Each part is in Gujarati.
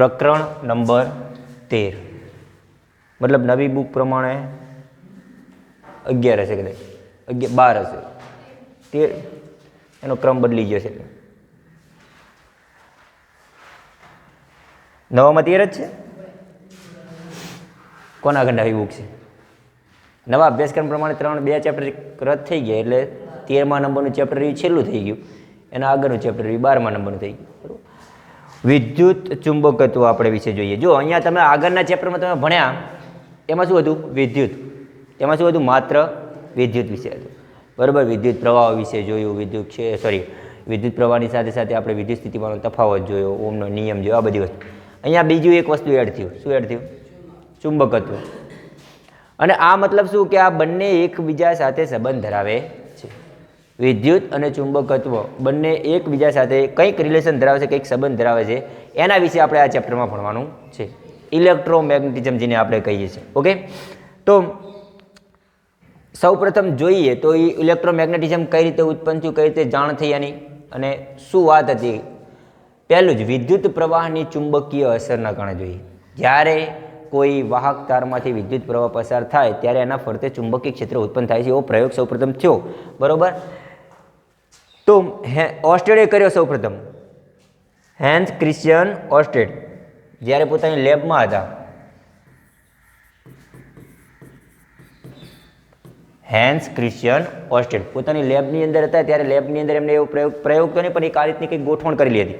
પ્રકરણ નંબર તેર. મતલબ નવી બુક પ્રમાણે અગિયાર હશે કદાચ. અગિયાર, બાર હશે. તેર. એનો ક્રમ બદલી ગયો છે. નવામાં તેર જ છે? કોના નવી બુક છે? નવા અભ્યાસક્રમ પ્રમાણે ત્રણ, બે ચેપ્ટર રદ થઈ ગયા એટલે તેરમા નંબરનું ચેપ્ટર એ છેલ્લું થઈ ગયું. એના આગળનું ચેપ્ટર એ બારમા નંબરનું થઈ ગયું. બરોબર? વિદ્યુત ચુંબકત્વ આપણે વિશે જોઈએ. જો અહીંયા તમે આગળના ચેપ્ટરમાં તમે ભણ્યા, એમાં શું હતું? વિદ્યુત. એમાં શું હતું? માત્ર વિદ્યુત વિશે હતું. બરાબર? વિદ્યુત પ્રવાહ વિશે જોયું, વિદ્યુત છે સોરી વિદ્યુત પ્રવાહની સાથે સાથે આપણે વિદ્યુત સ્થિતિમાનનો તફાવત જોયો ઓમનો નિયમ જોયો, આ બધી વસ્તુ. અહીંયા બીજું એક વસ્તુ એડ થયું. શું એડ થયું? ચુંબકત્વ. અને આ મતલબ શું? કે આ બંને એકબીજા સાથે સંબંધ ધરાવે વિદ્યુત અને ચુંબકત્વ બંને એકબીજા સાથે કંઈક રિલેશન ધરાવે છે, કંઈક સંબંધ ધરાવે છે, એના વિશે આપણે આ ચેપ્ટરમાં ભણવાનું છે. ઇલેક્ટ્રોમેગ્નેટિઝમ જેને આપણે કહીએ છીએ. ઓકે તો સૌપ્રથમ જોઈએ તો એ ઇલેક્ટ્રોમેગ્નેટિઝમ કઈ રીતે ઉત્પન્ન થયું, કઈ રીતે જાણ થઈ એની અને શું વાત હતી? પહેલું જ વિદ્યુત પ્રવાહની ચુંબકીય અસરના કારણે જોઈએ. જ્યારે કોઈ વાહક તારમાંથી વિદ્યુત પ્રવાહ પસાર થાય, ત્યારે એના ફરતે ચુંબકીય ક્ષેત્ર ઉત્પન્ન થાય છે એવો પ્રયોગ સૌપ્રથમ થયો. બરોબર? તો હે ઓસ્ટેડે કર્યો સૌપ્રથમ. હેન્સ ક્રિશ્ચિયન ઓસ્ટેડ જ્યારે પોતાની લેબમાં હતા. હેન્સ ક્રિશ્ચિયન ઓસ્ટેડ પોતાની લેબની અંદર હતા, ત્યારે લેબની અંદર એમને એવો પ્રયોગ પ્રયોગ તો નહીં પણ એક આ રીતની કંઈક ગોઠવણ કરેલી હતી.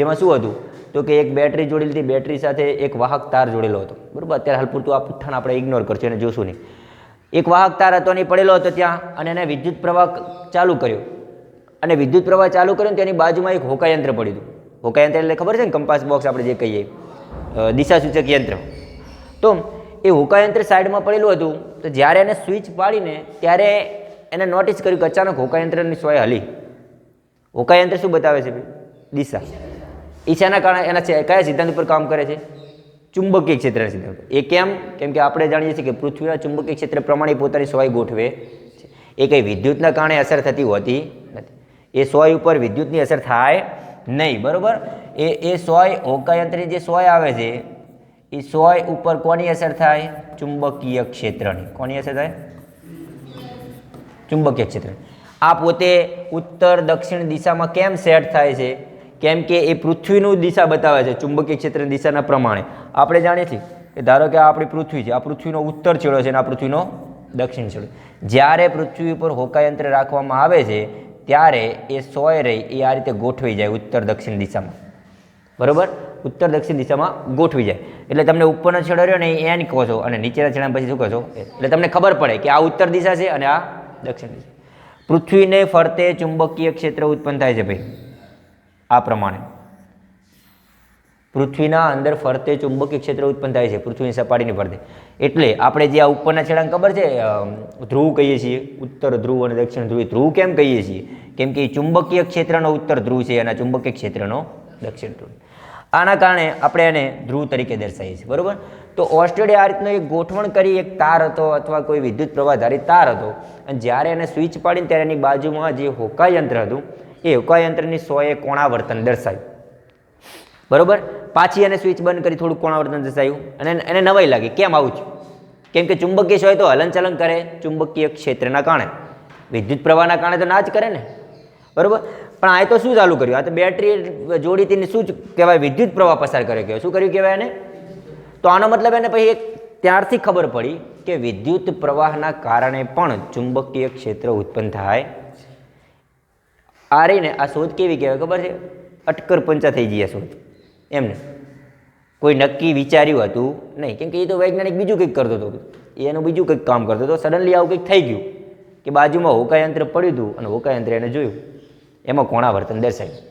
જેમાં શું હતું? તો કે એક બેટરી જોડેલી હતી, બેટરી સાથે એક વાહક તાર જોડેલો હતો. બરાબર? અત્યારે હાલ પૂરતું આ પુઠ્ઠાને આપણે ઇગ્નોર કરશું અને જોશું નહીં. એક વાહક તાર હતો અને પડેલો હતો ત્યાં, અને એને વિદ્યુત પ્રવાહ ચાલુ કર્યો. અને વિદ્યુત પ્રવાહ ચાલુ કર્યો ને તેની બાજુમાં એક હોકાયંત્ર પડ્યું હતું. હોકાયંત્ર એટલે ખબર છે ને કંપાસ બોક્સ આપણે જે કહીએ દિશા સૂચક યંત્ર. તો એ હોકાયંત્ર સાઈડમાં પડેલું હતું, તો જ્યારે એને સ્વિચ પાડીને ત્યારે એને નોટિસ કર્યું કે અચાનક હોકાયંત્રની સોય હલી. હોકાયંત્ર શું બતાવે છે દિશા. ઈશાના કારણે એના કયા સિદ્ધાંત ઉપર કામ કરે છે? ચુંબકીય ક્ષેત્રના સિદ્ધાંત. એ કેમ? કેમ કે આપણે જાણીએ છીએ કે પૃથ્વીના ચુંબકીય ક્ષેત્ર પ્રમાણે પોતાની સોય ગોઠવે છે. એ કંઈ વિદ્યુતના કારણે અસર થતી હોતી એ સોય ઉપર વિદ્યુતની અસર થાય નહીં, બરાબર? એ એ સોય હોકાયંત્રની જે સોય આવે છે, એ સોય ઉપર કોની અસર થાય? ચુંબકીય ક્ષેત્રની. કોની અસર થાય? ચુંબકીય ક્ષેત્ર આ પોતે ઉત્તર દક્ષિણ દિશામાં કેમ સેટ થાય છે? કેમ કે એ પૃથ્વીનું દિશા બતાવે છે, ચુંબકીય ક્ષેત્રની દિશાના પ્રમાણે. આપણે જાણીએ છીએ કે ધારો કે આ આપણી પૃથ્વી છે, આ પૃથ્વીનો ઉત્તર છેડો છે અને આ પૃથ્વીનો દક્ષિણ છેડો જ્યારે પૃથ્વી ઉપર હોકાયંત્ર રાખવામાં આવે છે ત્યારે એ સોય રહી, એ આ રીતે ગોઠવી જાય ઉત્તર દક્ષિણ દિશામાં. બરોબર? ઉત્તર દક્ષિણ દિશામાં ગોઠવી જાય. એટલે તમને ઉપરનો છેડો રહ્યો ને એ એન કહો છો અને નીચેના છેડા પછી શું કહો છો? એટલે તમને ખબર પડે કે આ ઉત્તર દિશા છે અને આ દક્ષિણ દિશા પૃથ્વીને ફરતે ચુંબકીય ક્ષેત્ર ઉત્પન્ન થાય છે ભાઈ, આ પ્રમાણે. પૃથ્વીના અંદર ફરતે ચુંબકીય ક્ષેત્ર ઉત્પન્ન થાય છે, પૃથ્વીની સપાટીની ફરતે. એટલે આપણે જે આ ઉપરના છેડાને ખબર છે ધ્રુવ કહીએ છીએ, ઉત્તર ધ્રુવ અને દક્ષિણ ધ્રુવ ધ્રુવ કેમ કહીએ છીએ? કેમ કે એ ચુંબકીય ક્ષેત્રનો ઉત્તર ધ્રુવ છે અને ચુંબકીય ક્ષેત્રનો દક્ષિણ ધ્રુવ. આના કારણે આપણે એને ધ્રુવ તરીકે દર્શાવીએ છીએ, બરાબર? તો ઓસ્ટ્રેલિયા આ રીતનો એક ગોઠવણ કરી, એક તાર હતો અથવા કોઈ વિદ્યુત પ્રવાહધારી તાર હતો. અને જ્યારે એને સ્વિચ પાડીને ત્યારે એની બાજુમાં જે હોકાયંત્ર હતું, એ હોકાયંત્રની સોએ કોણાવર્તન દર્શાવ્યું. બરોબર? પાછી એને સ્વિચ બંધ કરી થોડું કોણાવર્તન દર્શાવ્યું અને એને- નવાઈ લાગી. કેમ આવું છું કેમ કે ચુંબકીય હોય તો હલનચલન કરે ચુંબકીય ક્ષેત્રના કારણે. વિદ્યુત પ્રવાહના કારણે તો ના જ કરે ને. બરાબર? પણ આ તો શું ચાલુ કર્યું? આ તો બેટરી જોડી શું જ કહેવાય? વિદ્યુત પ્રવાહ પસાર કર્યો કહેવાય. શું કર્યું કહેવાય એને? તો આનો મતલબ એને પછી એક ત્યારથી ખબર પડી કે વિદ્યુત પ્રવાહના કારણે પણ ચુંબકીય ક્ષેત્ર ઉત્પન્ન થાય. આ રહીને આ શોધ કેવી કહેવાય? ખબર છે? અટકર પંચા થઈ ગયા શોધ. એમને કોઈ નક્કી વિચાર્યું હતું? નહીં, કેમ કે એ તો વૈજ્ઞાનિક બીજું કંઈક કરતો હતો. એનું બીજું કંઈક કામ કરતો હતો. સડનલી આવું કંઈક થઈ ગયું કે બાજુમાં હોકાયંત્ર પડ્યું હતું અને હોકાયંત્ર એને જોયું. એમાં કોણા વર્તન દર્શાવ્યું.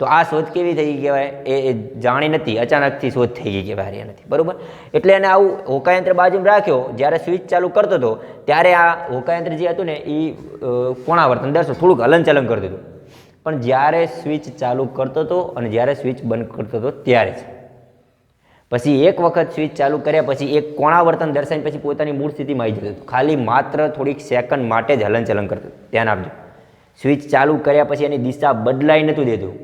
તો આ શોધ કેવી થઈ ગઈ કહેવાય? એ જાણી નથી. અચાનકથી શોધ થઈ ગઈ કહેવાય, હારી નથી બરાબર? એટલે એને આવું હોકાયંત્ર બાજુમાં રાખ્યો. જ્યારે સ્વિચ ચાલુ કરતો હતો, ત્યારે આ હોકાયંત્ર જે હતું ને એ કોણા વર્તન દર્શો થોડુંક હલનચલન કરતું હતું. પણ જ્યારે સ્વિચ ચાલુ કરતો હતો અને જ્યારે સ્વિચ બંધ કરતો હતો ત્યારે જ. પછી એક વખત સ્વિચ ચાલુ કર્યા પછી એક કોણાવર્તન દર્શાવીને પછી પોતાની મૂળ સ્થિતિમાં આવી જતું હતો. ખાલી માત્ર થોડીક સેકન્ડ માટે જ હલનચલન કરતું. ધ્યાન આપજો સ્વિચ ચાલુ કર્યા પછી એની દિશા બદલાઈ નહોતું દેતું.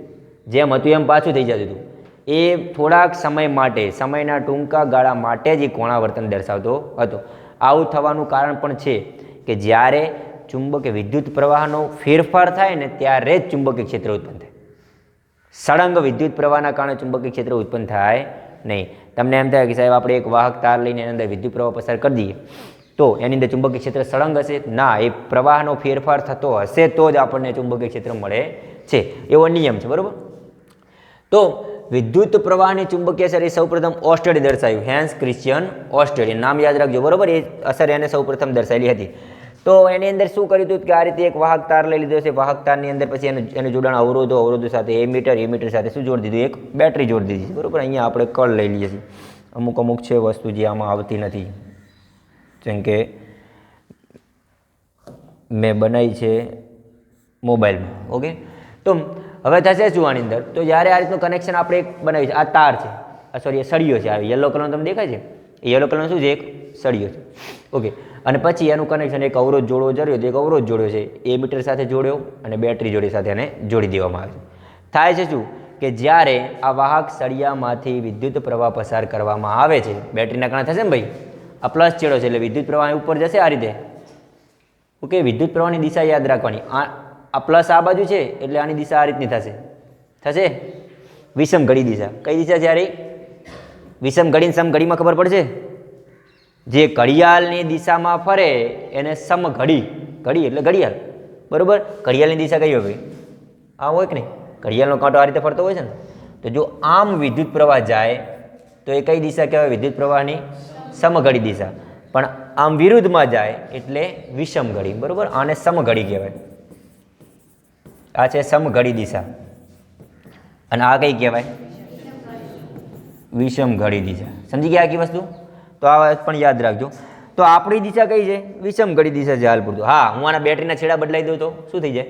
જેમ હતું એમ પાછું થઈ જતું હતું. એ થોડાક સમય માટે, સમયના ટૂંકા ગાળા માટે જ એ કોણાવર્તન દર્શાવતો હતો. આવું થવાનું કારણ પણ છે કે જ્યારે ચુંબક વિદ્યુત પ્રવાહનો ફેરફાર થાય ને ત્યારે જ ચુંબકીય ક્ષેત્ર ઉત્પન્ન થાય. સળંગ વિદ્યુત પ્રવાહના કારણે ચુંબકીય ક્ષેત્ર ઉત્પન્ન થાય નહીં. તમને એમ થાય કે સાહેબ આપણે એક વાહક તાર લઈને એની અંદર વિદ્યુત પ્રવાહ પસાર કરી દઈએ, તો એની અંદર ચુંબકીય ક્ષેત્ર સળંગ હશે? ના, એ પ્રવાહનો ફેરફાર થતો હશે તો જ આપણને ચુંબકીય ક્ષેત્ર મળે છે. એવો નિયમ છે, બરાબર? તો વિદ્યુત પ્રવાહની ચુંબકીય અસર એ સૌપ્રથમ ઓસ્ટ્રેડ દર્શાવ્યું. હેન્સ ક્રિશ્ચિયન ઓસ્ટ્રેડ નામ યાદ રાખજો, બરોબર? એ અસર એને સૌપ્રથમ દર્શાવેલી હતી. તો એની અંદર શું કર્યું હતું કે આ રીતે એક વાહક તાર લઈ લીધો છે. વાહક તારની અંદર પછી એનું એનું જોડાણ અવરોધો અવરોધો સાથે એ મીટર એ મીટર સાથે શું જોડી દીધું? એક બેટરી જોડી દીધી છે. બરાબર? અહીંયા આપણે કળ લઈ લઈએ છીએ. અમુક અમુક છે વસ્તુ જે આમાં આવતી નથી. જેમ કે મેં બનાવી છે મોબાઈલમાં. ઓકે? તો હવે થશે શું આની અંદર? તો જ્યારે આ રીતનું કનેક્શન આપણે એક બનાવ્યું છે આ તાર છે. સોરી એ સળિયો છે. આ યલો કલરનો તમને દેખાય છે? યલો કલરનો શું છે? એક સળિયો છે. ઓકે? અને પછી એનું કનેક્શન એક અવરોધ જોડવો જરૂરી તો એક અવરોધ જોડ્યો છે. એ મીટર સાથે જોડ્યો અને બેટરી જોડી સાથે એને જોડી દેવામાં આવે છે. થાય છે શું? કે જ્યારે આ વાહક સળિયામાંથી વિદ્યુત પ્રવાહ પસાર કરવામાં આવે છે બેટરીના કારણે થશે ને ભાઈ? આ પ્લસ ચેડો છે એટલે વિદ્યુત પ્રવાહ ઉપર જશે આ રીતે. ઓકે, વિદ્યુત પ્રવાહની દિશા યાદ રાખવાની. આ આ પ્લસ આ બાજુ છે એટલે આની દિશા આ રીતની થશે. થશે? વિષમ ઘડી દિશા. કઈ દિશા છે યાર વિષમ ઘડી સમ ઘડીમાં ખબર પડશે? જે ઘડિયાળની દિશામાં ફરે, એને સમઘડી ઘડી. એટલે ઘડિયાળ. બરોબર? ઘડિયાળની દિશા કઈ હોય આ હોય કે નહીં? ઘડિયાળનો કાંટો આ રીતે ફરતો હોય છે ને? તો જો આમ વિદ્યુત પ્રવાહ જાય, તો એ કઈ દિશા કહેવાય? વિદ્યુત પ્રવાહની સમઘડી દિશા. પણ આમ વિરુદ્ધમાં જાય એટલે વિષમ ઘડી. બરોબર? આને સમઘડી કહેવાય. આ છે સમઘડી દિશા. અને આ કઈ કહેવાય? વિષમ ઘડી દિશા. સમજી ગયા આખી વસ્તુ? તો આ વાત પણ યાદ રાખજો. તો આપણી દિશા કઈ છે? વિષમ ઘડી દિશા છે હાલ પૂરતું. હા, હું આના બેટરીના છેડા બદલાઈ દઉં તો શું થઈ જાય?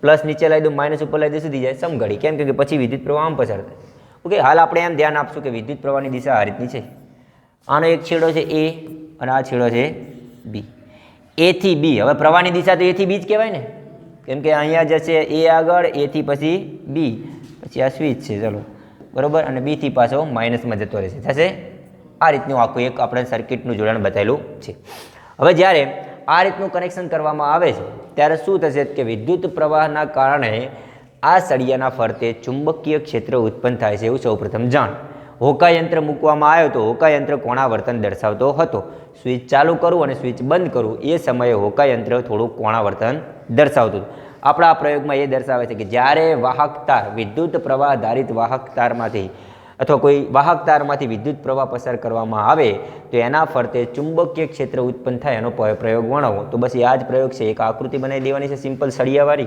પ્લસ નીચે લાવી દઉં, માઇનસ ઉપર લાવી દઉં, શું થઈ જાય? સમઘડી. કેમ? કે પછી વિદ્યુત પ્રવાહ આમ પસાર થાય. ઓકે, હાલ આપણે એમ ધ્યાન આપશું કે વિદ્યુત પ્રવાહની દિશા આ રીતની છે. આનો એક છેડો છે એ અને આ છેડો છે બી. એથી બી. હવે પ્રવાહની દિશા તો એથી બી જ કહેવાય ને. કેમ કે અહીંયા જશે એ આગળ એથી પછી બી. પછી આ સ્વિચ છે, ચલો. બરોબર? અને બીથી પાછો માઇનસમાં જતો રહેશે. થશે? આ રીતનું આખું એક આપણે સર્કિટનું જોડાણ બતાવેલું છે. હવે જ્યારે આ રીતનું કનેક્શન કરવામાં આવે છે, ત્યારે શું થશે કે વિદ્યુત પ્રવાહના કારણે આ સળિયાના ફરતે ચુંબકીય ક્ષેત્ર ઉત્પન્ન થાય છે એવું સૌપ્રથમ જાણ. હોકા યંત્ર મૂકવામાં આવ્યો તો હોકા યંત્ર કોણાવર્તન દર્શાવતો હતો. સ્વિચ ચાલુ કરું અને સ્વિચ બંધ કરું, એ સમયે હોકા યંત્ર થોડું કોણાવર્તન દર્શાવતું હતું. આપણા પ્રયોગમાં એ દર્શાવે છે કે જ્યારે વાહક તાર વિદ્યુત પ્રવાહ ધારિત વાહક તારમાંથી અથવા કોઈ વાહક તારમાંથી વિદ્યુત પ્રવાહ પસાર કરવામાં આવે, તો એના ફરતે ચુંબકીય ક્ષેત્ર ઉત્પન્ન થાય એનો પ્રયોગ વર્ણવો. તો બસ એ આ જ પ્રયોગ છે. એક આકૃતિ બનાવી દેવાની છે, સિમ્પલ સળિયાવાળી.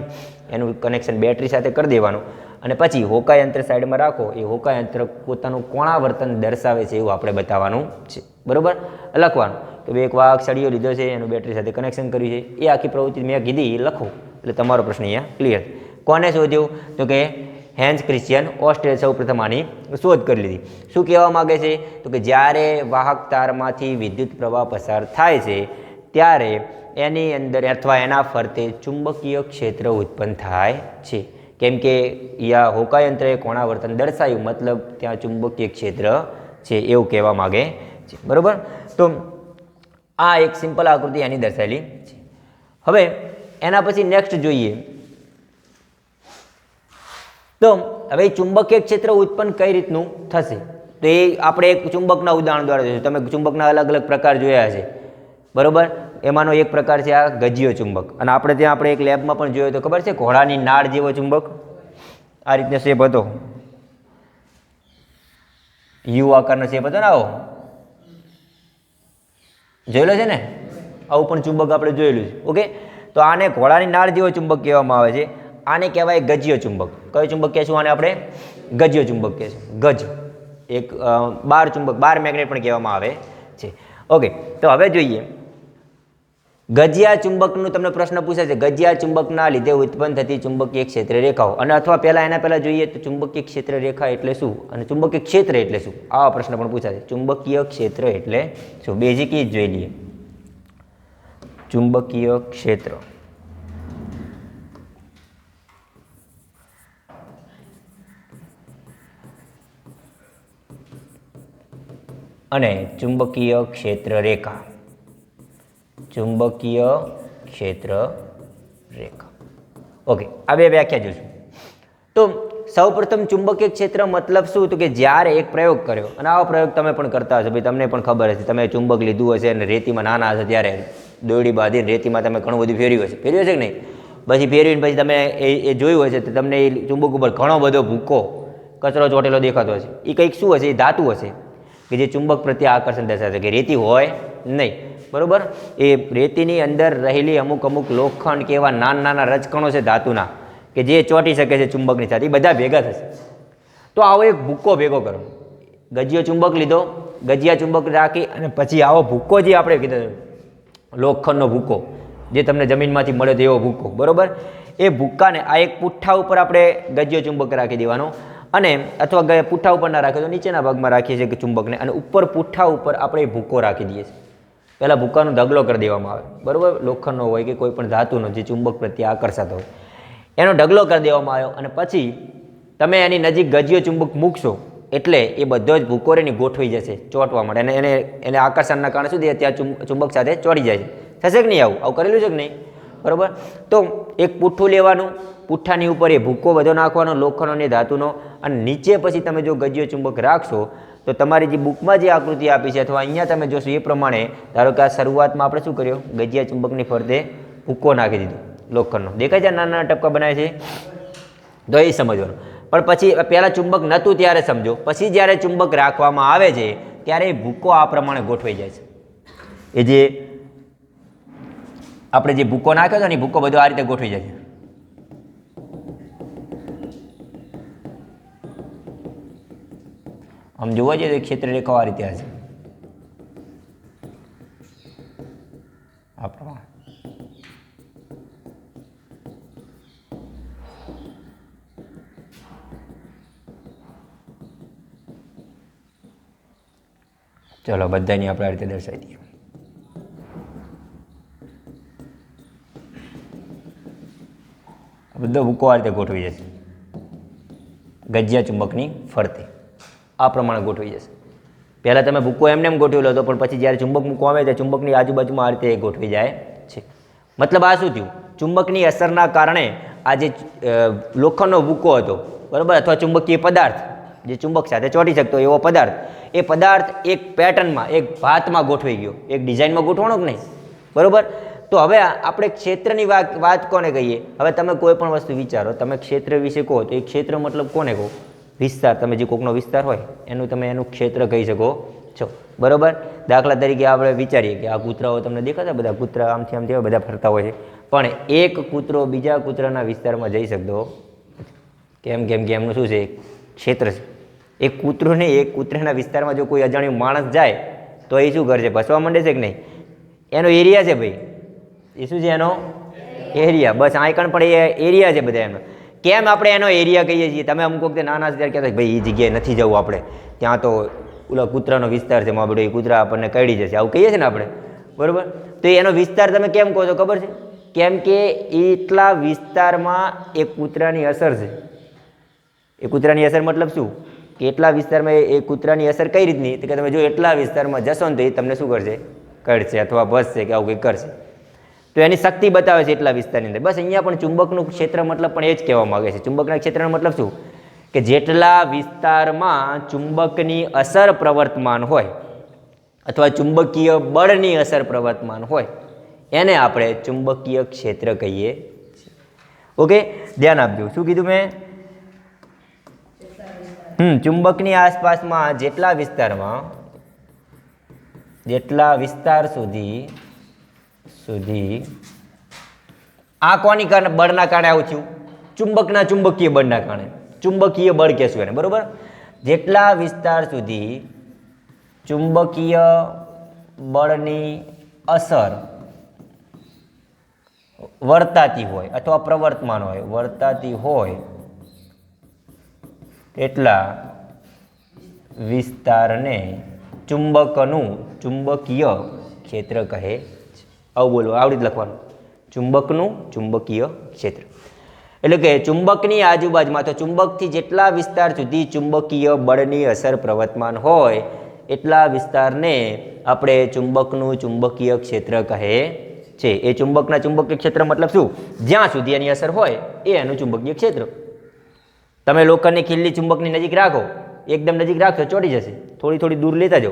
એનું કનેક્શન બેટરી સાથે કરી દેવાનું. અને પછી હોકા યંત્ર સાઈડમાં રાખો. એ હોકા યંત્ર પોતાનું કોણાવર્તન દર્શાવે છે એવું આપણે બતાવવાનું છે. બરાબર? લખવાનું. કે ભાઈ એક વાહક સળિયો લીધો છે, એનું બેટરી સાથે કનેક્શન કર્યું છે. એ આખી પ્રવૃત્તિ મેં કીધી, લખો. એટલે તમારો પ્રશ્ન અહીંયા ક્લિયર કોને શોધ્યું? તો કે હેન્સ ક્રિશ્ચિયન ઓસ્ટ્રેલ સૌ પ્રથમ આની શોધ કરી લીધી. શું કહેવા માગે છે? તો કે જ્યારે વાહક તારમાંથી વિદ્યુત પ્રવાહ પસાર થાય છે, ત્યારે એની અંદર અથવા એના ફરતે ચુંબકીય ક્ષેત્ર ઉત્પન્ન થાય છે. કેમ કે યા હોકાયંત્રએ કોણાવર્તન દર્શાવ્યું, મતલબ ત્યાં ચુંબકીય ક્ષેત્ર છે એવું કહેવા માગે છે. બરાબર? તો આ એક સિમ્પલ આકૃતિ એની દર્શાવેલી છે. હવે એના પછી નેક્સ્ટ જોઈએ. તો હવે ચુંબકીય ક્ષેત્ર ઉત્પન્ન કઈ રીતનું થશે? તો એ આપણે એક ચુંબકના ઉદાહરણ દ્વારા જોઈશું તમે ચુંબકના અલગ અલગ પ્રકાર જોયા છે બરોબર? એમાંનો એક પ્રકાર છે આ ગજીયો ચુંબક. અને આપણે ત્યાં આપણે એક લેબમાં પણ જોયો તો ખબર છે? ઘોડાની નાળ જેવો ચુંબક. આ રીતનો શેપ હતો. યુ આકારનો શેપ હતો ને આવો. જોયેલો છે ને? આવું પણ ચુંબક આપણે જોયેલું છે. ઓકે તો આને ઘોડાની નાળ જેવો ચુંબક કહેવામાં આવે છે. આને કહેવાય ગજ્ય ચુંબક. કયો ચુંબક કહેશું આને આપણે? ગજ્ય ચુંબક કહેશું. ગજ. એક બાર ચુંબક, બાર મેગ્નેટ પણ કહેવામાં આવે છે. ઓકે, તો હવે જોઈએ. ગજિયા ચુંબકનું તમને પ્રશ્ન પૂછે છે, ગજિયા ચુંબકના લીધે ઉત્પન્ન થતી ચુંબકીય ક્ષેત્ર રેખાઓ અને અથવા પહેલાં એના પહેલાં જોઈએ તો ચુંબકીય ક્ષેત્ર રેખા એટલે શું? અને ચુંબકીય ક્ષેત્ર એટલે શું? આવા પ્રશ્ન પણ પૂછાશે ચુંબકીય ક્ષેત્ર એટલે શું? બેઝિક જ જોઈ લઈએ. ચુંબકીય ક્ષેત્ર. અને ચુંબકીય ક્ષેત્ર રેખા. ચુંબકીય ક્ષેત્ર રેખા. ઓકે આ બે વ્યાખ્યા જોઈશું તો સૌપ્રથમ ચુંબકીય ક્ષેત્ર મતલબ શું? તો કે જ્યારે એક પ્રયોગ કર્યો, અને આવો પ્રયોગ તમે પણ કરતા હશો, ભાઈ તમને પણ ખબર હશે, તમે ચુંબક લીધું હશે અને રેતીમાં નાના હશે ત્યારે દોરડી બાંધીને રેતીમાં તમે ઘણું બધું ફેર્યું હશે. ફેર્યું હશે કે નહીં? પછી ફેરવીને પછી તમે એ એ જોયું હશે તો તમને એ ચુંબક ઉપર ઘણો બધો ભૂકો, કચરો ચોટેલો દેખાતો હશે. એ કંઈક શું હશે? એ ધાતુ હશે. કે જે ચુંબક પ્રત્યે આકર્ષણ દર્શાવે કે રેતી હોય નહીં. બરાબર? એ રેતીની અંદર રહેલી અમુક અમુક લોખંડ કે એવા નાના નાના રજકણો છે ધાતુના કે જે ચોંટી શકે છે ચુંબકની સાથે, એ બધા ભેગા થશે. તો આવો એક ભૂક્કો ભેગો કરો. ગજિયો ચુંબક લીધો, ગજિયા ચુંબક રાખી અને પછી આવો ભૂક્કો જે આપણે કીધો લોખંડનો ભૂક્કો, જે તમને જમીનમાંથી મળે તો એવો ભૂક્કો. બરાબર? એ ભૂક્કાને આ એક પુઠ્ઠા ઉપર આપણે ગજિયો ચુંબક રાખી દેવાનો. અને અથવા ગયા પુઠ્ઠા ઉપર ના રાખીએ તો નીચેના ભાગમાં રાખીએ છીએ કે ચુંબકને. અને ઉપર પુઠ્ઠા ઉપર આપણે ભૂકો રાખી દઈએ છીએ. પહેલાં ભૂકાનો ઢગલો કરી દેવામાં આવે. બરાબર? લોખંડનો હોય કે કોઈ પણ ધાતુનો જે ચુંબક પ્રત્યે આકર્ષાતો હોય. એનો ઢગલો કરી દેવામાં આવ્યો અને પછી તમે એની નજીક ગજિયો ચુંબક મૂકશો એટલે એ બધો જ ભૂકો રેની ગોઠવી જશે ચોંટવા માટે. અને એને એને આકર્ષણના કારણે થાય? ત્યાં ચુંબ- ચુંબક સાથે ચોડી જાય છે. થશે કે નહીં આવું? આવું કરેલું છે કે નહીં? બરોબર? તો એક પુઠ્ઠું લેવાનું, પુઠ્ઠાની ઉપર એ ભૂકો બધો નાખવાનો લોખંડનો અને ધાતુનો, અને નીચે પછી તમે જો ગજિયો ચુંબક રાખશો, તો તમારી જે બુકમાં જે આકૃતિ આપી છે, અથવા અહીંયા તમે જોશો એ પ્રમાણે, ધારો કે આ શરૂઆતમાં આપણે શું કર્યું? ગજિયા ચુંબકની ફરતે ભૂકો નાખી દીધો, લોખંડનો. દેખાય છે નાના ટપકા બનાવે છે? તો એ સમજવાનું. પણ પછી પહેલાં ચુંબક નહોતું ત્યારે સમજો. પછી જ્યારે ચુંબક રાખવામાં આવે છે, ત્યારે ભૂકો આ પ્રમાણે ગોઠવાઈ જાય છે. એ જે આપણે જે ભૂકો નાખ્યો હતો ને ભૂકો બધો આ રીતે ગોઠવી છે આમ જોવા જઈએ તો ક્ષેત્ર રેખાઓ આ રીતે હશે. ચલો, બધાની આપણે આ રીતે દર્શાવી દઈએ આ બધો ભૂકો આ રીતે ગોઠવી જશે. ગજિયા ચુંબકની ફરતે. આ પ્રમાણે ગોઠવી જશે. પહેલાં તમે ભૂકો એમને એમ ગોઠવેલો હતો પણ પછી જ્યારે ચુંબક મૂકવા આવે ત્યારે ચુંબકની આજુબાજુમાં આ રીતે ગોઠવી જાય છે. મતલબ આ શું થયું? ચુંબકની અસરના કારણે આ જે લોખંડનો ભૂકો હતો, બરાબર? અથવા ચુંબકીય પદાર્થ, જે ચુંબક સાથે ચોંટી શકતો એવો પદાર્થ, એ પદાર્થ એક પેટર્નમાં, એક ભાતમાં ગોઠવાઈ ગયો. એક ડિઝાઇનમાં ગોઠવણો કે નહીં? બરોબર? તો હવે આપણે ક્ષેત્રની વાત વાત કોને કહીએ? હવે તમે કોઈ પણ વસ્તુ વિચારો, તમે ક્ષેત્ર વિશે કહો, તો એ ક્ષેત્ર મતલબ કોને કહો? વિસ્તાર, તમે જે કોકનો વિસ્તાર હોય, એનું તમે એનું ક્ષેત્ર કહી શકો. છો બરાબર? દાખલા તરીકે આપણે વિચારીએ કે આ કૂતરાઓ તમને દેખાતા? બધા કૂતરા આમથી આમથી બધા ફરતા હોય છે. પણ એક કૂતરો બીજા કૂતરાના વિસ્તારમાં જઈ શકતો? કેમ કેમ કે એમનું શું છે? ક્ષેત્ર છે. એક કૂતરોને એક કૂતરાના વિસ્તારમાં જો કોઈ અજાણ્યું માણસ જાય, તો એ શું કરશે? ભસવા માંડે છે કે નહીં? એનો એરિયા છે ભાઈ. એ શું છે એનો? એરિયા બસ આઈકણ પણ એ એરિયા છે બધા એનો કેમ આપણે એનો એરિયા કહીએ છીએ? તમે અમુક વખતે નાના ત્યારે કહેતા ભાઈ એ જગ્યાએ નથી જવું આપણે. ત્યાં તો ઓલા કૂતરાનો વિસ્તાર છે માબડો એ કૂતરા આપણને કરડી જશે. આવું કહીએ છીએ ને આપણે? બરાબર? તો એનો વિસ્તાર તમે કેમ કહો છો? ખબર છે? કેમ કે એટલા વિસ્તારમાં એ કૂતરાની અસર છે. એ કૂતરાની અસર મતલબ શું? કે એટલા વિસ્તારમાં એ- કૂતરાની અસર કઈ રીતની? કે તમે જો એટલા વિસ્તારમાં જશો ને તો એ તમને શું કરશે? કરશે અથવા બસશે કે આવું કંઈક કરશે. તો એની શક્તિ બતાવે છે એટલા વિસ્તારની અંદર. બસ અહીંયા પણ ચુંબકનું ક્ષેત્ર મતલબ પણ એ જ કહેવા માગે છે. ચુંબકના ક્ષેત્રનો મતલબ શું? કે જેટલા વિસ્તારમાં ચુંબકની અસર પ્રવર્તમાન હોય અથવા ચુંબકીય બળની અસર પ્રવર્તમાન હોય, એને આપણે ચુંબકીય ક્ષેત્ર કહીએ ઓકે? ધ્યાન આપજો. શું કીધું મેં? હમ, ચુંબકની આસપાસમાં જેટલા વિસ્તારમાં, જેટલા વિસ્તાર સુધી સુધી આ કોની કારણે બળના કારણે આવું થયું. ચુંબકના ચુંબકીય બળના કારણે. ચુંબકીય બળ કહેશું એને, બરોબર? જેટલા વિસ્તાર સુધી ચુંબકીય બળની અસર વર્તાતી હોય અથવા પ્રવર્તમાન હોય, વર્તાતી હોય, એટલા વિસ્તારને ચુંબકનું ચુંબકીય ક્ષેત્ર કહે આવું બોલો આવડી જ લખવાનું. ચુંબકનું ચુંબકીય ક્ષેત્ર. એટલે કે ચુંબકની આજુબાજુમાં, તો ચુંબકથી જેટલા વિસ્તાર સુધી ચુંબકીય બળની અસર પ્રવર્તમાન હોય, એટલા વિસ્તારને આપણે ચુંબકનું ચુંબકીય ક્ષેત્ર કહે છે. એ ચુંબકના ચુંબકીય ક્ષેત્ર મતલબ શું? જ્યાં સુધી એની અસર હોય, એ એનું ચુંબકીય ક્ષેત્ર. તમે લોખંડની ખીલ્લી ચુંબકની નજીક રાખો, એકદમ નજીક રાખશો, ચોટી જશે. થોડી થોડી દૂર લેતા જાઓ.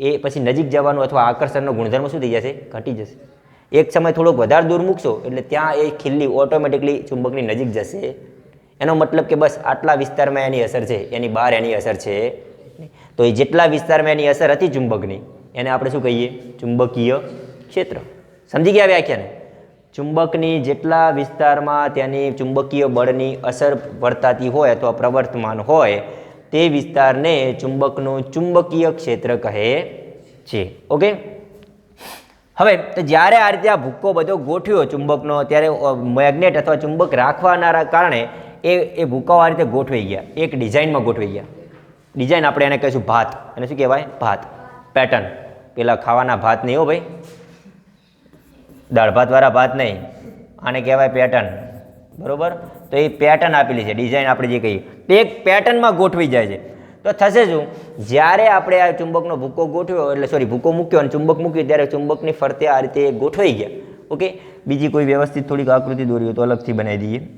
એ પછી નજીક જવાનું અથવા આકર્ષણનો ગુણધર્મ શું થઈ જશે? ઘટી જશે. એક સમય થોડોક વધારે દૂર મૂકશો એટલે ત્યાં એ ખીલ્લી ઓટોમેટિકલી ચુંબકની નજીક જશે. એનો મતલબ કે બસ આટલા વિસ્તારમાં એની અસર છે, એની બહાર એની અસર છે. તો એ જેટલા વિસ્તારમાં એની અસર હતી ચુંબકની, એને આપણે શું કહીએ? ચુંબકીય ક્ષેત્ર. સમજી ગયા વ્યાખ્યાને? ચુંબકની જેટલા વિસ્તારમાં તેની ચુંબકીય બળની અસર વર્તાતી હોય અથવા પ્રવર્તમાન હોય તે વિસ્તારને ચુંબકનું ચુંબકીય ક્ષેત્ર કહે છે. ઓકે? હવે, તો જ્યારે આ રીતે આ ભૂક્કો બધો ગોઠવ્યો ચુંબકનો, ત્યારે મેગ્નેટ અથવા ચુંબક રાખવાના કારણે એ એ ભૂક્કાઓ આ રીતે ગોઠવાઈ ગયા. એક ડિઝાઇનમાં ગોઠવાઈ ગયા. ડિઝાઇન આપણે એને કહીશું ભાત. અને શું કહેવાય? ભાત. પેટર્ન. પેલા ખાવાના ભાત નહીં હો ભાઈ. દાળ ભાતવાળા ભાત નહીં. આને કહેવાય પેટર્ન. બરોબર? તો એ પેટર્ન આપેલી છે ડિઝાઇન આપણે જે કહીએ. તે એક પેટર્નમાં ગોઠવી જાય છે. તો થશે શું? જ્યારે આપણે આ ચુંબકનો ભૂકો ગોઠવ્યો, એટલે સોરી ભૂકો મૂક્યો અને ચુંબક મૂક્યું ત્યારે ચુંબકની ફરતે આ રીતે ગોઠવાઈ ગયા. ઓકે? બીજી કોઈ વ્યવસ્થિત થોડીક આકૃતિ દોરી હોય તો અલગથી બનાવી દઈએ.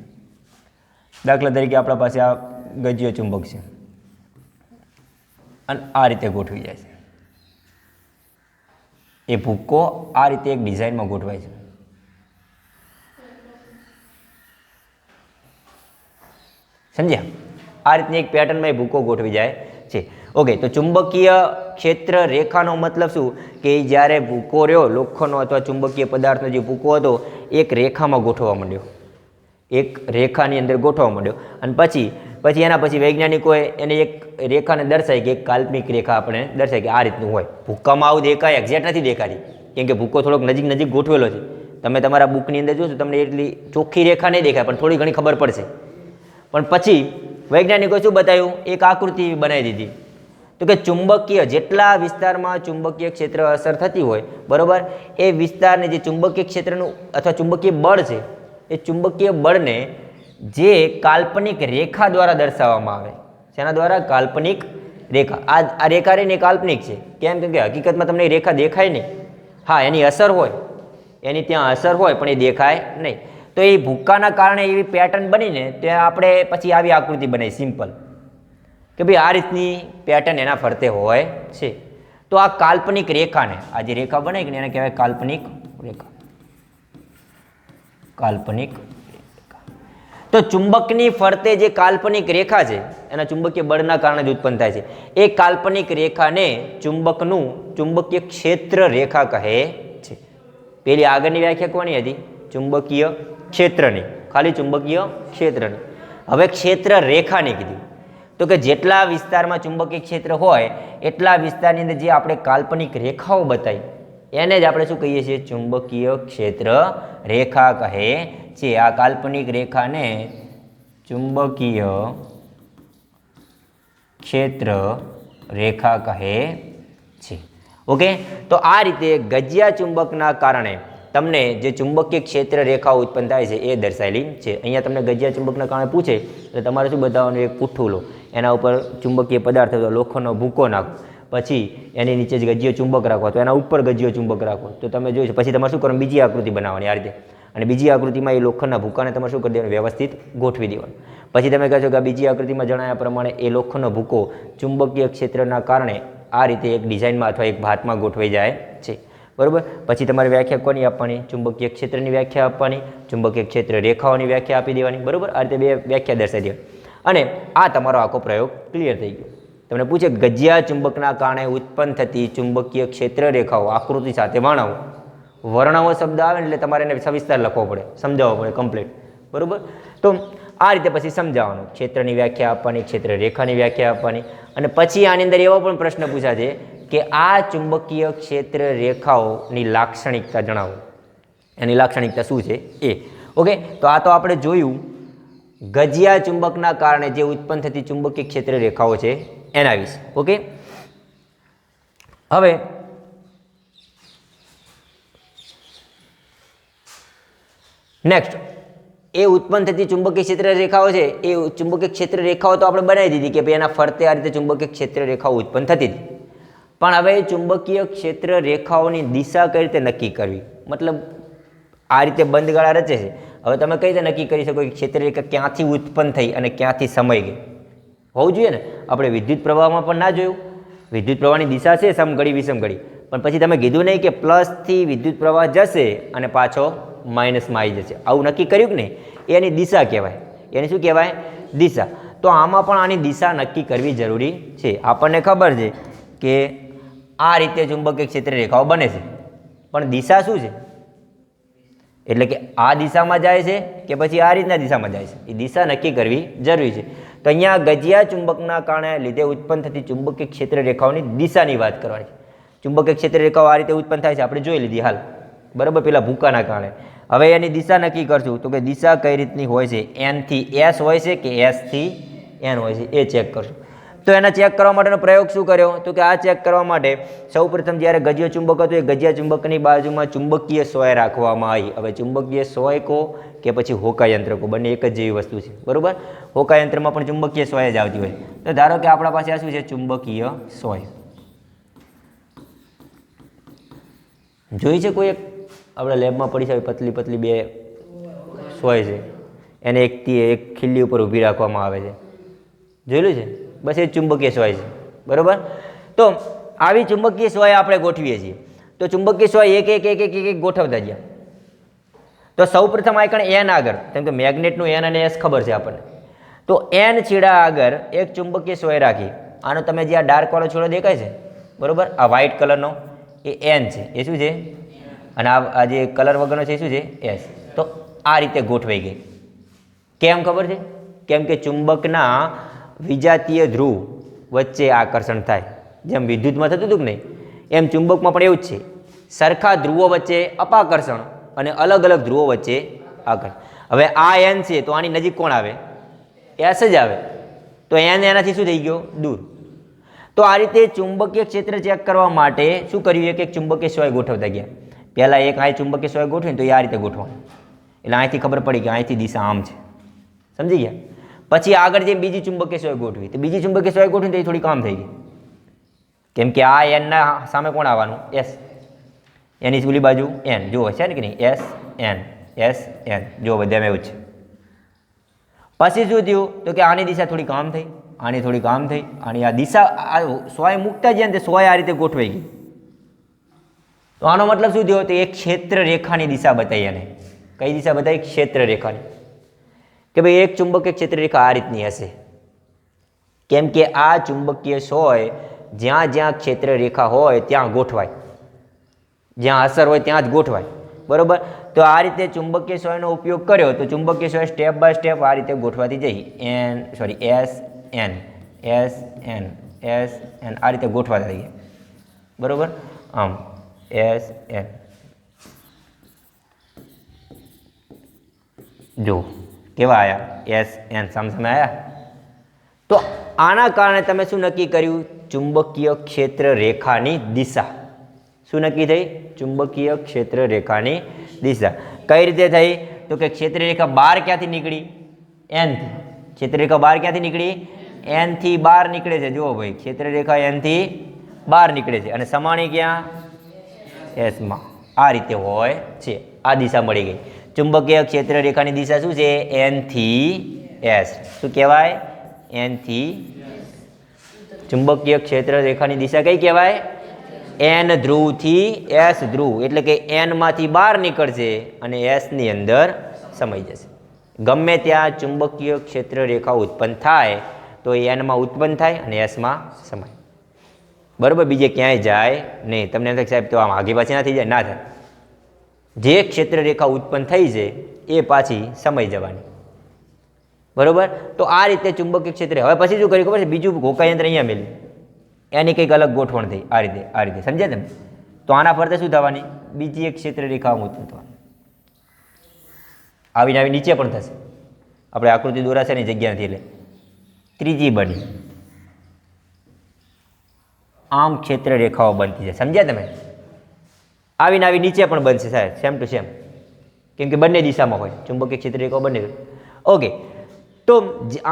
દાખલા તરીકે આપણા પાસે આ ગજીયો ચુંબક છે. અને આ રીતે ગોઠવી જાય છે. એ ભૂક્કો આ રીતે એક ડિઝાઇનમાં ગોઠવાય છે. સમજ્યા આ રીતની એક પેટર્નમાં એ ભૂકો ગોઠવી જાય છે. ઓકે તો ચુંબકીય ક્ષેત્ર રેખાનો મતલબ શું? કે જ્યારે ભૂકો રહ્યો, લોખંડનો અથવા ચુંબકીય પદાર્થનો જે ભૂકો હતો, એક રેખામાં ગોઠવવા માંડ્યો. એક રેખાની અંદર ગોઠવવા માંડ્યો. અને પછી પછી એના પછી વૈજ્ઞાનિકોએ એને એક રેખાને દર્શાવી કે એક કાલ્પનિક રેખા આપણે દર્શાવી કે આ રીતનું હોય. ભૂકામાં આવું દેખાય એક્ઝેક્ટ નથી દેખાતી. કેમ કે ભૂકો થોડોક નજીક નજીક ગોઠવેલો છે. તમે તમારા બુકની અંદર જોશો તમને એટલી ચોખ્ખી રેખા નહીં દેખાય, પણ થોડી ઘણી ખબર પડશે. પણ પછી વૈજ્ઞાનિકોએ શું બતાવ્યું? એક આકૃતિ બનાવી દીધી. તો કે ચુંબકીય જેટલા વિસ્તારમાં ચુંબકીય ક્ષેત્ર અસર થતી હોય, બરોબર, એ વિસ્તારને જે ચુંબકીય ક્ષેત્રનું અથવા ચુંબકીય બળ છે, એ ચુંબકીય બળને જે કાલ્પનિક રેખા દ્વારા દર્શાવવામાં આવે. શેના દ્વારા? કાલ્પનિક રેખા. આ આ રેખા રહીને કાલ્પનિક છે. કેમ? કેમ કે હકીકતમાં તમને રેખા દેખાય નહીં. હા, એની અસર હોય. એની ત્યાં અસર હોય, પણ એ દેખાય નહીં. તો એ ભૂક્કાના કારણે એવી પેટર્ન બનીને તે આપણે પછી આવી આકૃતિ બનાવી સિમ્પલ કે ભાઈ આ રીતની પેટર્ન એના ફરતે હોય છે. તો આ કાલ્પનિક રેખાને, આ જે રેખા બનાવી કે એને કહેવાય કાલ્પનિક રેખા. કાલ્પનિક તો ચુંબકની ફરતે જે કાલ્પનિક રેખા છે, એના ચુંબકીય બળના કારણે જ ઉત્પન્ન થાય છે. એ કાલ્પનિક રેખાને ચુંબકનું ચુંબકીય ક્ષેત્ર રેખા કહે છે. પેલી આગળની વ્યાખ્યા કોની હતી? ચુંબકીય ક્ષેત્રની, ખાલી ચુંબકીય ક્ષેત્રની. હવે ક્ષેત્ર રેખાની કીધી. તો કે જેટલા વિસ્તારમાં ચુંબકીય ક્ષેત્ર હોય, એટલા વિસ્તારની અંદર જે આપણે કાલ્પનિક રેખાઓ બતાવી, એને જ આપણે શું કહીએ છીએ? ચુંબકીય ક્ષેત્ર રેખા કહે છે. આ કાલ્પનિક રેખાને ચુંબકીય ક્ષેત્ર રેખા કહે છે. ઓકે? તો આ રીતે ગજિયા ચુંબકના કારણે તમને જે ચુંબકીય ક્ષેત્ર રેખાઓ ઉત્પન્ન થાય છે, એ દર્શાવેલી છે. અહીંયા તમને ગજિયા ચુંબકના કારણે પૂછે એટલે તમારે શું બતાવવાનું? એક પુઠ્ઠું લો. એના ઉપર ચુંબકીય પદાર્થ લોખંડનો ભૂકો નાખો. પછી એની નીચે જ ગજિયો ચુંબક રાખો તો એના ઉપર ગજિયો ચુંબક રાખો. તો તમે જોઈશો પછી તમારે શું કરવાનું? બીજી આકૃતિ બનાવવાની આ રીતે. અને બીજી આકૃતિમાં એ લોખંડના ભૂકાને તમારે શું કરી દેવાનું? વ્યવસ્થિત ગોઠવી દેવાનું. પછી તમે કહો છો કે બીજી આકૃતિમાં જણાવ્યા પ્રમાણે એ લોખંડનો ભૂકો ચુંબકીય ક્ષેત્રના કારણે આ રીતે એક ડિઝાઇનમાં અથવા એક ભાતમાં ગોઠવાઈ જાય છે. બરોબર? પછી તમારે વ્યાખ્યા કોની આપવાની? ચુંબકીય ક્ષેત્રની વ્યાખ્યા આપવાની, ચુંબકીય ક્ષેત્ર રેખાઓની વ્યાખ્યા આપી દેવાની, બરાબર? આ રીતે બે વ્યાખ્યા દર્શાવી દેવાની. અને આ તમારો આખો પ્રયોગ ક્લિયર થઈ ગયો. તમને પૂછે ગજિયા ચુંબકના કારણે ઉત્પન્ન થતી ચુંબકીય ક્ષેત્ર રેખાઓ, આકૃતિ સાથે વર્ણવો. વર્ણવો શબ્દ આવે એટલે તમારે એને સવિસ્તાર લખવો પડે, સમજાવવો પડે કમ્પ્લીટ બરોબર? તો આ રીતે પછી સમજાવવાનું. ક્ષેત્રની વ્યાખ્યા આપવાની ક્ષેત્ર રેખાની વ્યાખ્યા આપવાની. અને પછી આની અંદર એવો પણ પ્રશ્ન પૂછાશે કે આ ચુંબકીય ક્ષેત્ર રેખાઓની લાક્ષણિકતા જણાવો. એની લાક્ષણિકતા શું છે? એ. ઓકે? તો આ તો આપણે જોયું. ગજિયા ચુંબકના કારણે જે ઉત્પન્ન થતી ચુંબકીય ક્ષેત્ર રેખાઓ છે, એના વિશે. ઓકે? હવે નેક્સ્ટ એ ઉત્પન્ન થતી ચુંબકીય ક્ષેત્ર રેખાઓ છે, એ ચુંબકીય ક્ષેત્ર રેખાઓ તો આપણે બનાવી દીધી કે ભાઈ એના ફરતે આ રીતે ચુંબકીય ક્ષેત્ર રેખાઓ ઉત્પન્ન થતી હતી. પણ હવે ચુંબકીય ક્ષેત્ર રેખાઓની દિશા કઈ રીતે નક્કી કરવી? મતલબ આ રીતે બંધ ગાળા રચે છે. હવે તમે કઈ રીતે નક્કી કરી શકો કે ક્ષેત્ર રેખા ક્યાંથી ઉત્પન્ન થઈ અને ક્યાંથી સમય ગઈ? હોવું જોઈએ ને? આપણે વિદ્યુત પ્રવાહમાં પણ ના જોયું. વિદ્યુત પ્રવાહની દિશા છે સમઘડી, વિષમઘડી. પણ પછી તમે કીધું નહીં કે પ્લસથી વિદ્યુત પ્રવાહ જશે અને પાછો માઇનસમાં આવી જશે. આવું નક્કી કર્યું કે નહીં? એની દિશા કહેવાય. એની શું કહેવાય? દિશા. તો આમાં પણ આની દિશા નક્કી કરવી જરૂરી છે. આપણને ખબર છે કે આ રીતે ચુંબકીય ક્ષેત્ર રેખાઓ બને છે. પણ દિશા શું છે? એટલે કે આ દિશામાં જાય છે કે પછી આ રીતના દિશામાં જાય છે. એ દિશા નક્કી કરવી જરૂરી છે. તો અહીંયા ગજિયા ચુંબકના કારણે લીધે ઉત્પન્ન થતી ચુંબકીય ક્ષેત્ર રેખાઓની દિશાની વાત કરવાની ચુંબકીય ક્ષેત્ર રેખાઓ આ રીતે ઉત્પન્ન થાય છે. આપણે જોઈ લીધી હાલ. બરાબર? પેલા ભૂકાના કારણે. હવે એની દિશા નક્કી કરશું. તો કે દિશા કઈ રીતની હોય છે? એનથી એસ હોય છે કે એસથી એન હોય છે? એ ચેક કરશું. તો એના ચેક કરવા માટેનો પ્રયોગ શું કર્યો? તો કે આ ચેક કરવા માટે સૌપ્રથમ જ્યારે ગજિયો ચુંબક હતું, એ ગજિયા ચુંબકની બાજુમાં ચુંબકીય સોય રાખવામાં આવી. હવે ચુંબકીય સોય કો કે પછી હોકા યંત્ર કો? બંને એક જ જેવી વસ્તુ છે. બરાબર? હોકાયંત્રમાં પણ ચુંબકીય સોય જ આવતી હોય. તો ધારો કે આપણા પાસે આ શું છે? ચુંબકીય સોય. જોઈ છે કોઈ એક? આપણા લેબમાં પડી છે પતલી પતલી બે સોય છે. એને એકથી એક ખીલ્લી ઉપર ઊભી રાખવામાં આવે છે. જોયેલું છે? બસ એ ચુંબકીય સ્વાય છે. બરાબર? તો આવી ચુંબકીય સ્વાય આપણે ગોઠવીએ છીએ. તો ચુંબકીય સ્વાય એક એક એક એક એક ગોઠવતા ગયા તો સૌ પ્રથમ આઈકણ એન આગળ. કેમ કે મેગ્નેટનું એન અને એસ ખબર છે આપણને. તો એન છેડા આગળ એક ચુંબકીય સ્વાય રાખી. આનો તમે જે આ ડાર્ક વાળો છેડો દેખાય છે, બરાબર? આ વ્હાઇટ કલરનો એ એન છે. એ શું છે? અને આ જે કલર વગરનો છે એ શું છે? એસ તો આ રીતે ગોઠવાઈ ગઈ. કેમ ખબર છે? કેમ કે ચુંબકના વિજાતીય ધ્રુવ વચ્ચે આકર્ષણ થાય. જેમ વિદ્યુતમાં થતું હતું કે નહીં, એમ ચુંબકમાં પણ એવું જ છે. સરખા ધ્રુવો વચ્ચે અપાકર્ષણ અને અલગ અલગ ધ્રુવો વચ્ચે આકર્ષણ. હવે આ એન છે, તો આની નજીક કોણ આવે? એસ જ આવે. તો એન એનાથી શું થઈ ગયો? દૂર. તો આ રીતે ચુંબકીય ક્ષેત્ર ચેક કરવા માટે શું કર્યું? કે એક ચુંબકીય સોય ગોઠવતા ગયા. પહેલાં એક અહીં ચુંબકીય સોય ગોઠવીને તો એ આ રીતે ગોઠવવાનું. એટલે અહીંથી ખબર પડી કે અહીંથી દિશા આમ છે. સમજી ગયા? પછી આગળ જે બીજી ચુંબકીય સોય ગોઠવી. તો બીજી ચુંબકીય સોય ગોઠવી તો એ થોડી કામ થઈ ગઈ. કેમ કે આ એનના સામે કોણ આવવાનું? એસ એની પેલી બાજુ એન જુઓ, છે ને કે નહીં? એસ એન એસ એન જુઓ બધામાં એવું જ છે. પછી શું થયું? તો કે આની દિશા થોડી કામ થઈ, આની થોડી કામ થઈ, આની આ દિશા, આ સોય મૂકતા જાય ને તે સોય આ રીતે ગોઠવાઈ ગઈ. તો આનો મતલબ શું થયો? તો એક ક્ષેત્ર રેખાની દિશા બતાવી એને. કઈ દિશા બતાવી? ક્ષેત્ર રેખાની કે ભાઈ એક ચુંબકીય ક્ષેત્રરેખા આ રીતની હશે. કેમ કે આ ચુંબકીય સોય જ્યાં જ્યાં ક્ષેત્ર રેખા હોય ત્યાં ગોઠવાય. જ્યાં અસર હોય ત્યાં જ ગોઠવાય. બરોબર? તો આ રીતે ચુંબકીય સોયનો ઉપયોગ કર્યો તો ચુંબકીય સોય સ્ટેપ બાય સ્ટેપ આ રીતે ગોઠવાતી જઈ. N sorry S N S N S N આ રીતે ગોઠવાતા જઈએ. બરાબર? આમ એસ એન જો. કેવા આવ્યા એસ એન સામે સામે આવ્યા તો આના કારણે તમે શું નક્કી કર્યું? ચુંબકીય ક્ષેત્ર રેખાની દિશા. શું નક્કી થઈ? ચુંબકીય ક્ષેત્ર રેખાની દિશા. કઈ રીતે થઈ? તો કે ક્ષેત્ર રેખા બાર ક્યાંથી નીકળી? એનથી ક્ષેત્ર રેખા બાર ક્યાંથી નીકળી? એનથી બાર નીકળે છે. જુઓ ભાઈ ક્ષેત્ર રેખા એનથી બાર નીકળે છે. અને સમાણી ક્યાં? એસમાં આ રીતે હોય છે. આ દિશા મળી ગઈ. ચુંબકીય ક્ષેત્ર રેખાની દિશા શું છે? એનથી એસ શું કહેવાય? એનથી ચુંબકીય ક્ષેત્ર રેખાની દિશા કઈ કહેવાય? એન ધ્રુવથી એસ ધ્રુવ. એટલે કે એનમાંથી બહાર નીકળશે અને એસની અંદર સમાઈ જશે. ગમે ત્યાં ચુંબકીય ક્ષેત્ર રેખા ઉત્પન્ન થાય, તો એ એનમાં ઉત્પન્ન થાય અને એસમાં સમાય. બરાબર? બીજે ક્યાંય જાય નહીં. તમને એમ સાહેબ, તો આમ આગે પાછી ના થઈ જાય? ના થાય. જે ક્ષેત્ર રેખા ઉત્પન્ન થઈ છે, એ પાછી સમય જવાની. બરોબર? તો આ રીતે ચુંબકીય ક્ષેત્ર. હવે પછી શું કર્યું ખબર છે? બીજું ઘોકાયંત્ર અહીંયા મેલ્યું. એની કંઈક અલગ ગોઠવણ થઈ આ રીતે આ રીતે. સમજ્યા તમે? તો આના ફરતે શું થવાની? બીજી એક ક્ષેત્ર રેખા ઉત્પન્ન થવાની. આવીને આવી નીચે પણ થશે. આપણે આકૃતિ દોરાશે એની જગ્યા નથી એટલે. ત્રીજી બની. આમ ક્ષેત્ર રેખાઓ બનતી છે સમજ્યા તમે? આવીને આવી નીચે પણ બનશે સાહેબ સેમ ટુ સેમ કેમ કે બંને દિશામાં હોય, ચુંબકીય ક્ષેત્ર રેખાઓ બંને ઓકે તો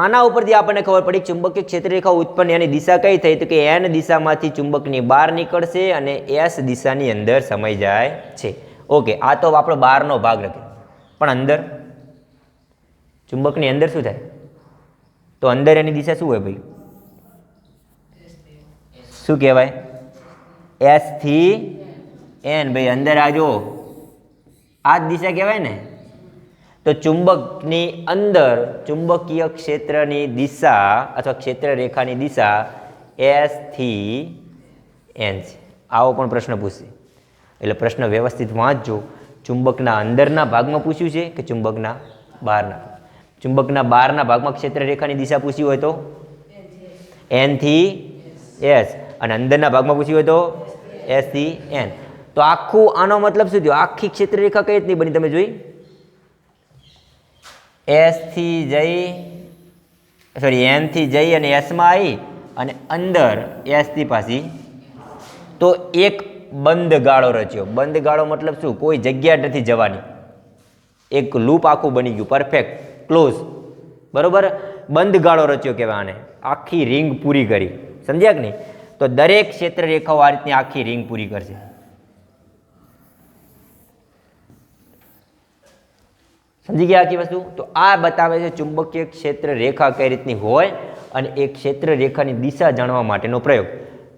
આના ઉપરથી આપણને ખબર પડી ચુંબકીય ક્ષેત્રરેખા ઉત્પન્ન એની દિશા કઈ થઈ તો કે એન દિશામાંથી ચુંબકની બહાર નીકળશે અને એસ દિશાની અંદર સમય જાય છે. ઓકે આ તો આપણો બહારનો ભાગ લખે પણ અંદર? ચુંબકની અંદર શું થાય? તો અંદર એની દિશા શું હોય ભાઈ? શું કહેવાય? એસથી એન ભાઈ, અંદર આ જો આ જ દિશા કહેવાય ને? તો ચુંબકની અંદર ચુંબકીય ક્ષેત્રની દિશા અથવા ક્ષેત્ર રેખાની દિશા એસથી એન છે. આવો પણ પ્રશ્ન પૂછશે એટલે પ્રશ્ન વ્યવસ્થિત વાંચજો ચુંબકના અંદરના ભાગમાં પૂછ્યું છે કે ચુંબકના બહારના? ચુંબકના બહારના ભાગમાં ક્ષેત્ર રેખાની દિશા પૂછી હોય તો? એનથી એસ. અને અંદરના ભાગમાં પૂછ્યું હોય તો? એસથી એન. તો આખું આનો મતલબ શું થયો? આખી ક્ષેત્ર રેખા કઈ રીતની બની તમે જોઈ? એસથી જઈ સોરી એનથી જઈ અને એસમાં આવી અને અંદર એસથી પાછી. તો એક બંધ ગાળો રચ્યો. બંધ ગાળો મતલબ શું? કોઈ જગ્યા નથી જવાની. એક લૂપ આખું બની ગયું. પરફેક્ટ ક્લોઝ બરોબર? બંધ ગાળો રચ્યો કહેવાય આને. આખી રિંગ પૂરી કરી. સમજ્યા કે નહીં? તો દરેક ક્ષેત્ર રેખાઓ આ રીતની આખી રિંગ પૂરી કરશે. સમજી ગયા આખી વસ્તુ? તો આ બતાવે છે ચુંબકીય ક્ષેત્ર રેખા કઈ રીતની હોય અને એ ક્ષેત્ર રેખાની દિશા જાણવા માટેનો પ્રયોગ.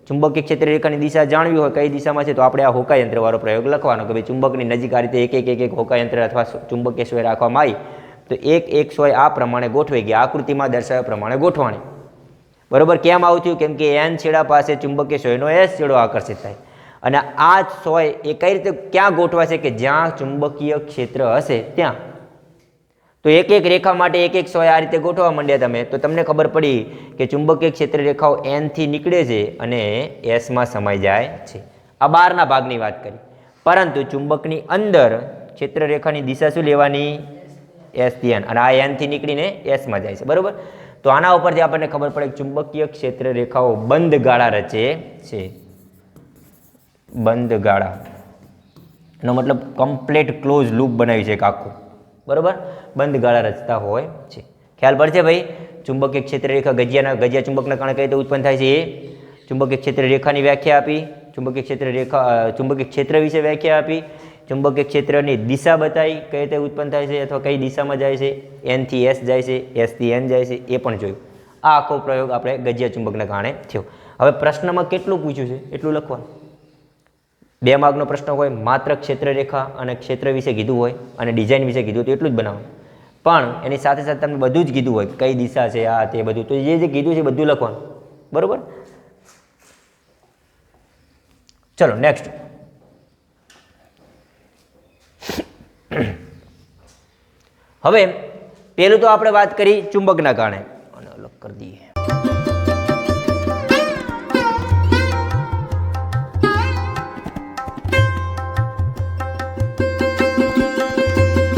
ચુંબકીય ક્ષેત્ર રેખાની દિશા જાણવી હોય કઈ દિશામાં છે તો આપણે આ હોકાયંત્રવાળો પ્રયોગ લખવાનો કે ભાઈ ચુંબકની નજીક આ રીતે એક એક એક એક હોકાયંત્ર અથવા ચુંબકીય સોય રાખવામાં આવી. તો એક એક સોય આ પ્રમાણે ગોઠવાઈ ગઈ આકૃતિમાં દર્શાવ્યા પ્રમાણે ગોઠવાણી. બરોબર? કેમ આવું થયું? કેમ કે એન છેડા પાસે ચુંબકીય સોયનો એસ છેડો આકર્ષિત થાય. અને આ સોય એ કઈ રીતે ક્યાં ગોઠવાશે? કે જ્યાં ચુંબકીય ક્ષેત્ર હશે ત્યાં. તો એક એક રેખા માટે એક એક સોય આ રીતે ગોઠવવા માંડ્યા તમે. તો તમને ખબર પડી કે ચુંબકીય ક્ષેત્ર રેખાઓ એનથી નીકળે છે અને એસમાં સમાઈ જાય છે. આ બહારના ભાગની વાત કરી. પરંતુ ચુંબકની અંદર ક્ષેત્ર રેખાની દિશા શું લેવાની? એસથી એન અને આ એનથી નીકળીને એસમાં જાય છે. બરાબર? તો આના ઉપરથી આપણને ખબર પડે કે ચુંબકીય ક્ષેત્ર રેખાઓ બંધ ગાળા રચે છે. બંધ ગાળા. એનો મતલબ કમ્પ્લીટ ક્લોઝ લૂપ બનાવી છે એક આખું. બરોબર? બંધ ગાળા રચતા હોય છે. ખ્યાલ પડશે ભાઈ? ચુંબકીય ક્ષેત્ર રેખા ગજિયાના, ગજિયા ચુંબકના કારણે કઈ રીતે ઉત્પન્ન થાય છે? એ? ચુંબકીય ક્ષેત્ર રેખાની વ્યાખ્યા આપી. ચુંબકીય ક્ષેત્ર રેખા ચુંબકીય ક્ષેત્ર વિશે વ્યાખ્યા આપી. ચુંબકીય ક્ષેત્રની દિશા બતાવી કઈ રીતે ઉત્પન્ન થાય છે અથવા કઈ દિશામાં જાય છે? એનથી એસ જાય છે એસથી એન જાય છે, એ પણ જોયું. આ આખો પ્રયોગ આપણે ગજિયા ચુંબકના કારણે થયો. હવે પ્રશ્નમાં કેટલું પૂછ્યું છે? એટલું લખવાનું. બે માર્કનો પ્રશ્ન હોય, માત્ર ક્ષેત્રરેખા અને ક્ષેત્ર વિશે કીધું હોય અને ડિઝાઇન વિશે કીધું તો એટલું જ બનાવવાનું. પણ એની સાથે સાથે તમને બધું જ કીધું હોય, કઈ દિશા છે, આ તે બધું, તો જે જે કીધું છે બધું લખવાનું. બરોબર? ચલો નેક્સ્ટ હવે પેલું તો આપણે વાત કરી ચુંબકના કારણે. અને અલગ કરી દઈએ.